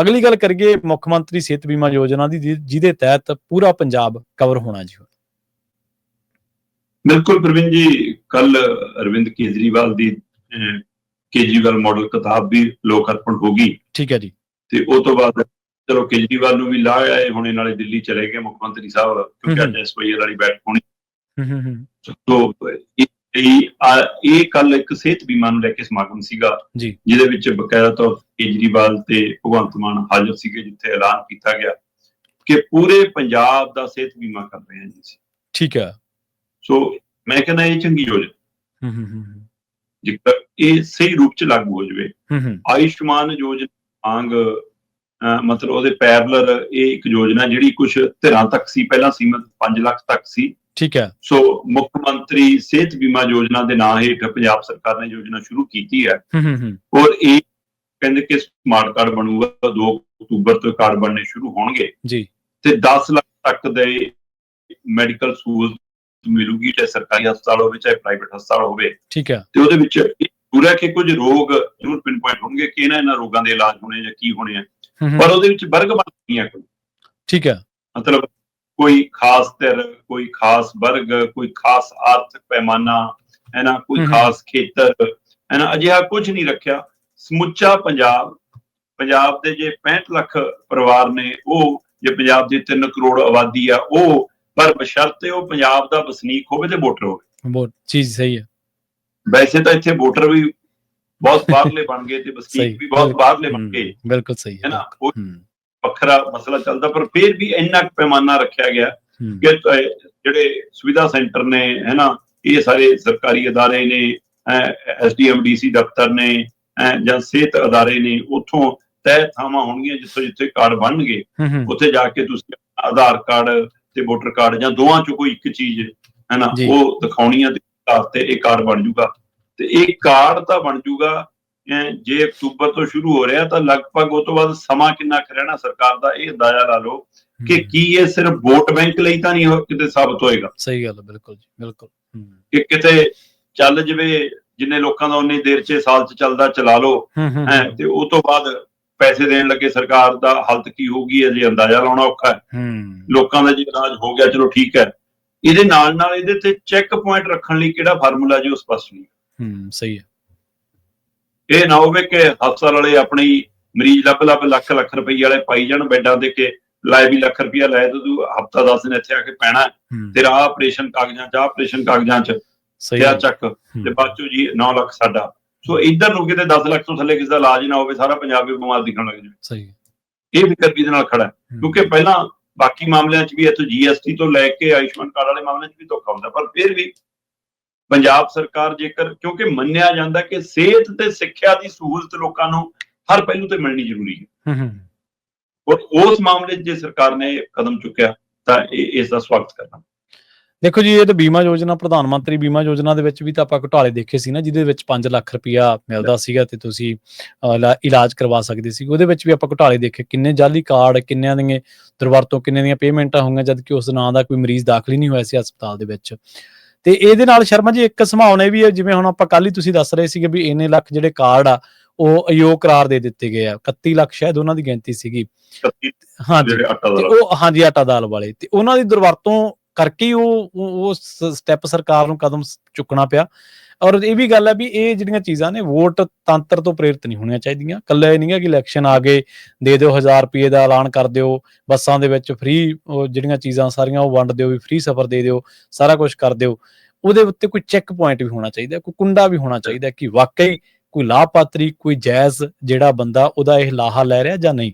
ਅਗਲੀ ਗੱਲ ਕਰੀਏ ਮੁੱਖ ਮੰਤਰੀ ਸਿਹਤ ਬੀਮਾ ਯੋਜਨਾ ਦੀ ਜਿਹਦੇ ਤਹਿਤ ਪੂਰਾ ਪੰਜਾਬ ਕਵਰ ਹੋਣਾ ਜੀ। ਬਿਲਕੁਲ ਪ੍ਰਵੀਨ ਜੀ ਕੱਲ ਅਰਵਿੰਦ ਕੇਜਰੀਵਾਲ ਦੀ ਕੇਜਰੀਵਾਲ ਮਾਡਲ ਕਿਤਾਬ ਵੀ ਲੋਕ ਅਰਪਣ ਹੋ ਗਈ। ਠੀਕ ਹੈ ਜੀ। ਤੇ ਉਹ ਤੋਂ ਬਾਅਦ ਚਲੋ ਕੇਜਰੀਵਾਲ ਨੂੰ ਵੀ ਲਾਹ ਆਏ ਹੁਣੇ ਨਾਲੇ ਦਿੱਲੀ ਚਲੇ ਗਏ ਮੁੱਖ ਮੰਤਰੀ ਸਾਹਿਬ ਕਿਉਂਕਿ ਅੱਜ ਐਸਵਾਈਐਲ ਵਾਲੀ ਬੈਠਕ ਹੋਣੀ। ਹੂੰ ਹੂੰ ਹੂੰ। ਤੋਂ ਇਹ ਆ- ਕੱਲ ਇੱਕ ਸਿਹਤ ਬੀਮਾ ਨੂੰ ਲੈ ਕੇ ਸਮਾਗਮ ਸੀਗਾ। ਜਿਹਦੇ ਵਿੱਚ ਬਕਾਇਦਾ ਤੌਰ ਕੇਜਰੀਵਾਲ ਤੇ ਭਗਵੰਤ ਮਾਨ ਹਾਜ਼ਰ ਸੀਗੇ ਜਿੱਥੇ ਐਲਾਨ ਕੀਤਾ ਗਿਆ ਕਿ ਪੂਰੇ ਪੰਜਾਬ ਦਾ ਸਿਹਤ ਬੀਮਾ ਕਰ ਰਹੇ ਹਾਂ ਜੀ। ਠੀਕ ਹੈ ਸੋ ਮੈਂ ਕਹਿੰਦਾ ਇਹ ਚੰਗੀ ਯੋਜਨਾ ਹੂੰ ਹੂੰ ਹੂੰ ਜੇਕਰ ਇਹ ਸਹੀ ਰੂਪ ਚ ਲਾਗੂ ਹੋ ਜਾਵੇ ਆਯੁਸ਼ਮਾਨ ਯੋਜਨਾ ਅਹ, ਮਤਲਬ ਉਹਦੇ ਪੈਰਲਰ ਇਹ ਇੱਕ ਯੋਜਨਾ ਜਿਹੜੀ ਕੁਝ ਧਿਰਾਂ ਤੱਕ ਸੀ ਪਹਿਲਾਂ ਸੀਮਤ 5 ਲੱਖ ਤੱਕ ਸੀ ਠੀਕ ਹੈ। ਸੋ ਮੁੱਖ ਮੰਤਰੀ ਸਿਹਤ ਬੀਮਾ ਯੋਜਨਾ ਦੇ ਨਾਂ ਹੇਠ ਪੰਜਾਬ ਸਰਕਾਰ ਨੇ ਯੋਜਨਾ ਸ਼ੁਰੂ ਕੀਤੀ ਹੈ। ਹੂੰ ਹੂੰ ਔਰ ਇਹ ਕਹਿੰਦੇ ਕਿ ਸਮਾਰਟ ਕਾਰਡ ਬਣੂਗਾ 2 ਅਕਤੂਬਰ ਤੋਂ ਕਾਰਡ ਬਣਨੇ ਸ਼ੁਰੂ ਹੋਣਗੇ। ਜੀ। ਤੇ 10 ਲੱਖ ਤੱਕ ਦੇ ਮੈਡੀਕਲ ਸਹੂਲਤ ਮਿਲੂਗੀ ਚਾਹੇ ਸਰਕਾਰੀ ਹਸਪਤਾਲ ਹੋਵੇ ਚਾਹੇ ਪ੍ਰਾਈਵੇਟ ਹਸਪਤਾਲ ਹੋਵੇ। ਠੀਕ ਹੈ। ਤੇ ਉਹਦੇ ਵਿੱਚ ਹੈ ਕਿ ਕੁਝ ਰੋਗ ਜ਼ਰੂਰ ਪਿਨ ਪੁਆਇੰਟ ਹੋਣਗੇ ਕਿ ਇਹਨਾਂ ਇਹਨਾਂ ਰੋਗਾਂ ਦੇ ਇਲਾਜ ਹੋਣੇ ਜਾਂ ਕੀ ਹੋਣੇ ਆ। ਪਰ ਉਹਦੇ ਵਿੱਚ ਵਰਗ ਬਣਦੀਆਂ ਕੋਈ ਠੀਕ ਹੈ। ਮਤਲਬ ਕੋਈ ਖਾਸ ਧਿਰ ਕੋਈ ਖਾਸ ਵਰਗ ਕੋਈ ਖਾਸ ਆਰਥਿਕ ਪੈਮਾਨਾ ਹੈ ਨਾ ਕੋਈ। ਖਾਸ ਖੇਤਰ ਹੈ ਨਾ ਅਜਿਹਾ ਕੁਝ ਨਹੀਂ ਰੱਖਿਆ। ਸਮੁੱਚਾ ਪੰਜਾਬ ਪੰਜਾਬ ਦੇ ਜੇ 65 ਲੱਖ ਪਰਿਵਾਰ ਨੇ ਉਹ ਜੇ ਪੰਜਾਬ ਦੀ 3 ਕਰੋੜ ਆਬਾਦੀ ਆ ਉਹ ਪਰ ਬਸ਼ਰਤੇ ਉਹ ਪੰਜਾਬ ਦਾ ਵਸਨੀਕ ਹੋਵੇ ਤੇ ਵੋਟਰ ਹੋਵੇ। ਬਹੁਤ ਚੀਜ਼ ਸਹੀ ਹੈ। ਵੈਸੇ ਤਾਂ ਇੱਥੇ ਵੋਟਰ ਵੀ ਬਹੁਤ ਬਾਹਰਲੇ ਬਣ ਗਏ ਤੇ ਵਸਨੀਕ ਵੀ ਬਹੁਤ ਬਾਹਰਲੇ ਬਣ ਗਏ। ਬਿਲਕੁਲ ਸਹੀ ਹੈ ਹੈ ਨਾ ਵੱਖਰਾ ਮਸਲਾ ਚੱਲਦਾ ਪਰ ਫਿਰ ਵੀ ਇੰਨਾ ਕੁ ਪੈਮਾਨਾ ਰੱਖਿਆ ਗਿਆ ਕਿ ਜਿਹੜੇ ਸੁਵਿਧਾ ਸੈਂਟਰ ਨੇ ਹੈ ਨਾ ਇਹ ਸਾਰੇ ਸਰਕਾਰੀ ਅਦਾਰੇ ਨੇ ਐਸਡੀਐਮਡੀਸੀ ਦਫ਼ਤਰ ਨੇ ਜਾਂ ਸਿਹਤ ਅਦਾਰੇ ਨੇ ਉੱਥੋਂ ਤੈਅ ਥਾਵਾਂ ਹੋਣਗੀਆਂ ਜਿੱਥੋਂ ਜਿੱਥੇ ਕਾਰਡ ਬਣਨਗੇ। ਉੱਥੇ ਜਾ ਕੇ ਤੁਸੀਂ ਆਧਾਰ ਕਾਰਡ ਤੇ ਵੋਟਰ ਕਾਰਡ ਜਾਂ ਦੋਵਾਂ ਚੋਂ ਕੋਈ ਇੱਕ ਚੀਜ਼ ਹੈ ਨਾ ਜੀ। ਉਹ ਦਿਖਾਉਣੀ ਆ ਤੇ ਇਹ ਕਾਰਡ ਬਣ ਜੂਗਾ। ਤੇ ਇਹ ਕਾਰਡ ਤਾਂ ਬਣ ਜੂਗਾ ਅਹ ਜੇ ਅਕਤੂਬਰ ਤੋਂ ਸ਼ੁਰੂ ਹੋ ਰਿਹਾ ਤਾਂ ਲਗਭਗ ਉਹ ਤੋਂ ਬਾਅਦ ਸਮਾਂ ਕਿੰਨਾ ਕੁ ਰਹਿਣਾ ਸਰਕਾਰ ਦਾ ਇਹ ਅੰਦਾਜ਼ਾ ਲਾ ਲਓ ਕਿ ਕੀ ਇਹ ਸਿਰਫ ਵੋਟ ਬੈਂਕ ਲਈ ਤਾਂ ਨਹੀਂ ਹੋ- ਕਿਤੇ ਸਾਬਤ ਹੋਏਗਾ? ਸਹੀ ਗੱਲ ਬਿਲਕੁਲ ਜੀ ਬਿਲਕੁਲ। ਕਿ ਕਿਤੇ ਚੱਲ ਜਵੇ ਜਿੰਨੇ ਲੋਕਾਂ ਦਾ ਉਨੀ ਦੇਰ ਚ ਸਾਲ ਚ ਚੱਲਦਾ ਚਲਾ ਲਓ। ਹੂੰ ਤੇ ਉਹ ਤੋਂ ਬਾਅਦ ਪੈਸੇ ਦੇਣ ਲੱਗੇ ਸਰਕਾਰ ਦਾ ਹਾਲਤ ਕੀ ਹੋਊਗੀ ਅਜੇ ਅੰਦਾਜ਼ਾ ਲਾਉਣਾ ਔਖਾ ਹੈ। ਹੂੰ। ਲੋਕਾਂ ਦਾ ਜੇ ਇਲਾਜ ਹੋ ਗਿਆ ਚਲੋ ਠੀਕ ਹੈ। ਇਹਦੇ ਨਾਲ ਨਾਲ ਇਹਦੇ ਤੇ ਚੈੱਕ ਪੁਆਇੰਟ ਰੱਖਣ ਲਈ ਕਿਹੜਾ ਫਾਰਮੂਲਾ ਜੀ ਉਹ ਸਪਸ਼ਟ ਨਹੀਂ ਹੂੰ ਸਹੀ ਹੈ। ਇਹ ਨਾ ਹੋਵੇ ਕਿ ਹਸਪਤਾਲ ਵਾਲੇ ਆਪਣੀ ਮਰੀਜ਼ ਲੱਭ ਲੱਭ ਲੱਖ ਲੱਖ ਰੁਪਏ ਵਾਲੇ ਪਾਈ ਜਾਣ ਬੈੱਡਾਂ ਦੇ ਕੇ ਲਾਏ ਵੀ ਲੱਖ ਰੁਪਇਆ ਲਾਏ ਤੇ ਤੂੰ ਹਫਤਾ 10 ਦਿਨ ਇੱਥੇ ਆ ਕੇ ਪੈਣਾ। ਤੇਰਾ ਆਪਰੇਸ਼ਨ ਕਾਗਜ਼ਾਂ ਚ ਆਪਰੇਸ਼ਨ ਕਾਗਜ਼ਾਂ ਚ ਸਹੀ ਆ ਚੱਕ? ਤੇ ਬਾਅਦ ਚੋਂ ਜੀ 9 ਲੱਖ ਸਾਡਾ। ਸੋ ਇਧਰ ਨੂੰ ਕਿਤੇ 10 ਲੱਖ ਤੋਂ ਥੱਲੇ ਕਿਸੇ ਦਾ ਇਲਾਜ ਨਾ ਹੋਵੇ ਸਾਰਾ ਪੰਜਾਬ ਵੀ ਬਿਮਾਰ ਦਿਖਣ ਲੱਗ ਜਾਵੇ। ਸਹੀ ਇਹ ਫਿਕਰ ਵੀ ਇਹਦੇ ਨਾਲ ਖੜਾ ਕਿਉਂਕਿ ਪਹਿਲਾਂ ਬਾਕੀ ਮਾਮਲਿਆਂ 'ਚ ਵੀ ਇੱਥੋਂ ਜੀਐਸਟੀ ਤੋਂ ਲੈ ਕੇ ਆਯੁਸ਼ਮਾਨ ਕਾਰਡ ਵਾਲੇ ਮਾਮਲਿਆਂ 'ਚ ਵੀ ਧੋਖਾ ਹੁੰਦਾ ਪਰ ਫਿਰ ਵੀ ਪੰਜਾਬ ਸਰਕਾਰ ਜੇਕਰ ਕਿਉਂਕਿ ਮੰਨਿਆ ਜਾਂਦਾ ਕਿ ਸਿਹਤ ਤੇ ਸਿੱਖਿਆ ਦੀ ਸਹੂਲਤ ਲੋਕਾਂ ਨੂੰ ਹਰ ਪਹਿਲੂ ਤੇ ਮਿਲਣੀ ਜ਼ਰੂਰੀ ਹੈ। ਹੂੰ ਹੂੰ। ਔਰ ਉਸ ਮਾਮਲੇ 'ਚ ਜੇ ਸਰਕਾਰ ਨੇ ਕਦਮ ਚੁੱਕਿਆ ਤਾਂ ਇਸ ਦਾ ਸਵਾਗਤ ਕਰਨਾ ਦੇਖੋ ਜੀ ਇਹ ਤਾਂ ਬੀਮਾ ਯੋਜਨਾ ਪ੍ਰਧਾਨ ਮੰਤਰੀ ਬੀਮਾ ਯੋਜਨਾ ਦੇ ਵਿੱਚ ਵੀ ਤਾਂ ਆਪਾਂ ਘੁਟਾਲੇ ਦੇਖੇ ਸੀ ਨਾ ਜਿਹਦੇ ਵਿੱਚ 5 ਲੱਖ ਰੁਪਇਆ ਮਿਲਦਾ ਸੀਗਾ ਤੇ ਤੁਸੀਂ ਇਲਾਜ ਕਰਵਾ ਸਕਦੇ ਸੀ। ਉਹਦੇ ਵਿੱਚ ਵੀ ਆਪਾਂ ਘੁਟਾਲੇ ਦੇਖੇ ਕਿੰਨੇ ਜਾਲੀ ਕਾਰਡ ਕਿੰਨਿਆਂ ਦੀਆਂ ਦੁਰਵਰਤੋਂ ਕਿੰਨੇ ਦੀਆਂ ਪੇਮੈਂਟਾਂ ਹੋਈਆਂ ਜਦ ਕਿ ਉਸ ਨਾਂ ਦਾ ਕੋਈ ਮਰੀਜ਼ ਦਾਖਲ ਹੀ ਨਹੀਂ ਹੋਇਆ ਸੀ ਹਸਪਤਾਲ ਦੇ ਵਿੱਚ। ਤੇ ਇਹਦੇ ਨਾਲ ਸ਼ਰਮਾ ਜੀ ਇੱਕ ਸੰਭਾਵਨਾ ਇਹ ਵੀ ਹੈ ਜਿਵੇਂ ਹੁਣ ਆਪਾਂ ਕੱਲ ਹੀ ਤੁਸੀਂ ਦੱਸ ਰਹੇ ਸੀਗੇ ਵੀ ਇੰਨੇ ਲੱਖ ਜਿਹੜੇ ਕਾਰਡ ਆ ਉਹ ਅਯੋਗ ਕਰਾਰ ਦੇ ਦਿੱਤੇ ਗਏ ਆ। 31 ਲੱਖ ਸ਼ਾਇਦ ਉਹਨਾਂ ਦੀ ਗਿਣਤੀ ਸੀਗੀ। ਹਾਂਜੀ ਤੇ ਉਹ ਹਾਂਜੀ ਆਟਾ ਦਾਲ ਵਾਲੇ। ਤੇ ਉਹਨਾਂ ਦੀ ਦੁਰਵਰਤੋਂ ਕਰਕੇ ਉਹ ਉਹ ਸਟੈਪ ਸਰਕਾਰ ਨੂੰ ਕਦਮ ਚੁੱਕਣਾ ਪਿਆ। ਔਰ ਇਹ ਵੀ ਗੱਲ ਹੈ ਵੀ ਇਹ ਜਿਹੜੀਆਂ ਚੀਜ਼ਾਂ ਨੇ, ਵੋਟ ਤੰਤਰ ਤੋਂ ਪ੍ਰੇਰਿਤ ਨਹੀਂ ਹੋਣੀਆਂ ਚਾਹੀਦੀਆਂ। ਕੱਲਾ ਇਹ ਨਹੀਂ ਹੈ ਕਿ ਇਲੈਕਸ਼ਨ ਆ ਗਏ, ਦੇ ਦਿਓ 1000 ਰੁਪਏ ਦਾ ਐਲਾਨ ਕਰ ਦਿਓ, ਬੱਸਾਂ ਦੇ ਵਿੱਚ ਫ੍ਰੀ ਜਿਹੜੀਆਂ ਚੀਜ਼ਾਂ ਸਾਰੀਆਂ ਉਹ ਵੰਡ ਦਿਓ ਵੀ ਫ੍ਰੀ ਸਫ਼ਰ ਦੇ ਦਿਓ, ਸਾਰਾ ਕੁਝ ਕਰ ਦਿਓ। ਉਹਦੇ ਉੱਤੇ ਕੋਈ ਚੈੱਕ ਪੁਆਇੰਟ ਵੀ ਹੋਣਾ ਚਾਹੀਦਾ, ਕੋਈ ਕੁੰਡਾ ਵੀ ਹੋਣਾ ਚਾਹੀਦਾ ਕਿ ਵਾਕਈ ਕੋਈ ਲਾਭਪਾਤਰੀ, ਕੋਈ ਜਾਇਜ਼ ਜਿਹੜਾ ਬੰਦਾ ਉਹਦਾ ਇਹ ਲਾਹਾ ਲੈ ਰਿਹਾ ਜਾਂ ਨਹੀਂ।